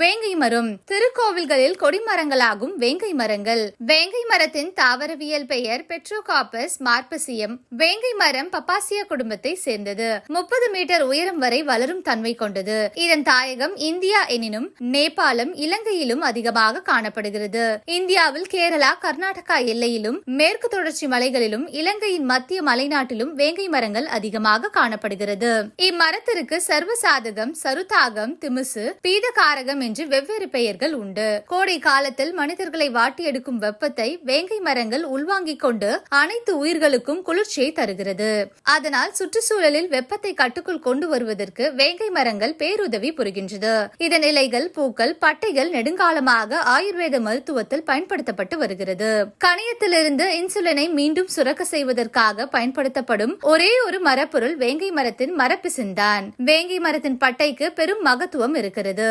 வேங்கை மரம் திருக்கோவில்களில் கொடிமரங்களாகும் வேங்கை மரங்கள். வேங்கை மரத்தின் தாவரவியல் பெயர் பெட்ரோகாப்பஸ் மார்பசியம். வேங்கை மரம் பப்பாசியா குடும்பத்தை சேர்ந்தது. முப்பது மீட்டர் உயரம் வரை வளரும் தன்மை கொண்டது. இதன் தாயகம் இந்தியா எனினும் நேபாளம் இலங்கையிலும் அதிகமாக காணப்படுகிறது. இந்தியாவில் கேரளா கர்நாடகா எல்லையிலும் மேற்கு தொடர்ச்சி மலைகளிலும் இலங்கையின் மத்திய மலைநாட்டிலும் வேங்கை மரங்கள் அதிகமாக காணப்படுகிறது. இம்மரத்திற்கு சர்வசாதகம் சருதாகம் திமுசு பீதகாரகம் என்று வெவ்வேறு பெயர்கள் உண்டு. கோடை காலத்தில் மனிதர்களை வாட்டி எடுக்கும் வெப்பத்தை வேங்கை மரங்கள் உள்வாங்கிக் கொண்டு அனைத்து உயிர்களுக்கும் குளிர்ச்சியை தருகிறது. அதனால் சுற்றுச்சூழலில் வெப்பத்தை கட்டுக்குள் கொண்டு வருவதற்கு வேங்கை மரங்கள் பேருதவி புரிகின்றது. இதன் இலைகள் பூக்கள் பட்டைகள் நெடுங்காலமாக ஆயுர்வேத மருத்துவத்தில் பயன்படுத்தப்பட்டு வருகிறது. கணியத்திலிருந்து இன்சுலினை மீண்டும் சுரக்க செய்வதற்காக பயன்படுத்தப்படும் ஒரே ஒரு மரப்பொருள் வேங்கை மரத்தின் மரப்பிசின்தான் வேங்கை மரத்தின் பட்டைக்கு பெரும் மகத்துவம் இருக்கிறது.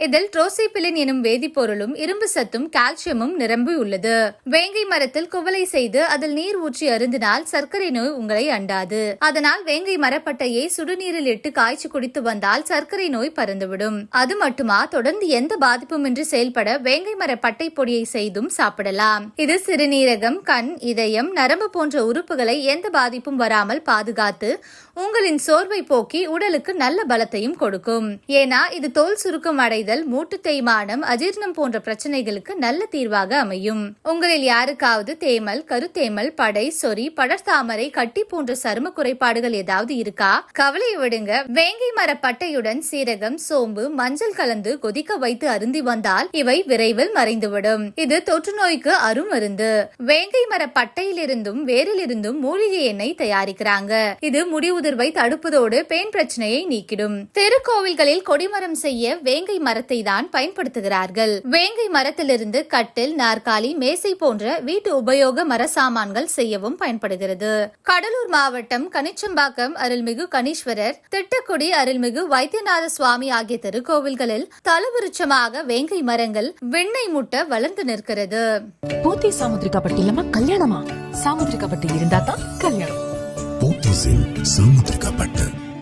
இதில் ட்ரோசிபிலின் எனும் வேதிப்பொருளும் இரும்பு சத்தும் கால்சியமும் நிரம்பி உள்ளது. வேங்கை மரத்தில் குவளை செய்து அதில் நீர் ஊற்றி அருந்தினால் சர்க்கரை நோய் உங்களை அண்டாது. அதனால் வேங்கை மரப்பட்டையை சுடுநீரில் இட்டு காய்ச்சி குடித்து வந்தால் சர்க்கரை நோய் பறந்துவிடும். அது மட்டுமா? தொடர்ந்து எந்த பாதிப்புமின்றி செயல்பட வேங்கை மர பட்டை பொடியை செய்தும் சாப்பிடலாம். இது சிறுநீரகம் கண் இதயம் நரம்பு போன்ற உறுப்புகளை எந்த பாதிப்பும் வராமல் பாதுகாத்து உங்களின் சோர்வை போக்கி உடலுக்கு நல்ல பலத்தையும் கொடுக்கும். ஏன்னா இது தோல் சுருக்கம் அடைதல் மூட்டு தேய்மானம் அஜீர்ணம் போன்ற பிரச்சனைகளுக்கு நல்ல தீர்வாக அமையும். உங்களில் யாருக்காவது தேமல் கருத்தேமல் படை சொறி படர்தாமரை கட்டி போன்ற சரும குறைபாடுகள் ஏதாவது இருக்கா? கவலை விடுங்க. வேங்கை மர பட்டையுடன் சீரகம் சோம்பு மஞ்சள் கலந்து கொதிக்க வைத்து அருந்தி வந்தால் இவை விரைவில் மறைந்துவிடும். இது தொற்று நோய்க்கு அருமருந்து. வேங்கை மர பட்டையிலிருந்தும் வேரிலிருந்தும் மூலிகை எண்ணெய் தயாரிக்கிறாங்க. இது முடி உதிர்வை தடுப்பதோடு பெண் பிரச்சனையை நீக்கிடும். திருக்கோவில்களில் கொடிமரம் செய்ய வேங்கை மர மரத்தை தான் பயன்படுத்துகிறார்கள். வேங்கை மரத்திலிருந்து கட்டில் நாற்காலி மேசை போன்ற வீட்டு உபயோக மர சாமான்கள் செய்யவும் பயன்படுகிறது. கடலூர் மாவட்டம் கனிச்சம்பாக்கம் அருள்மிகு கணீஸ்வரர் திட்டக்குடி அருள்மிகு வைத்தியநாத சுவாமி ஆகிய திருக்கோவில்களில் தலவிருட்சமாக வேங்கை மரங்கள் விண்ணை முட்ட வளர்ந்து நிற்கிறது. போத்தி சாமுத்திரிகா பட்டி இல்லாம கல்யாணமா? சாமுத்திரிகா பட்டி இருந்தா தான் கல்யாணம். போத்தீஸில் சாமுத்திரிகா பட்டு.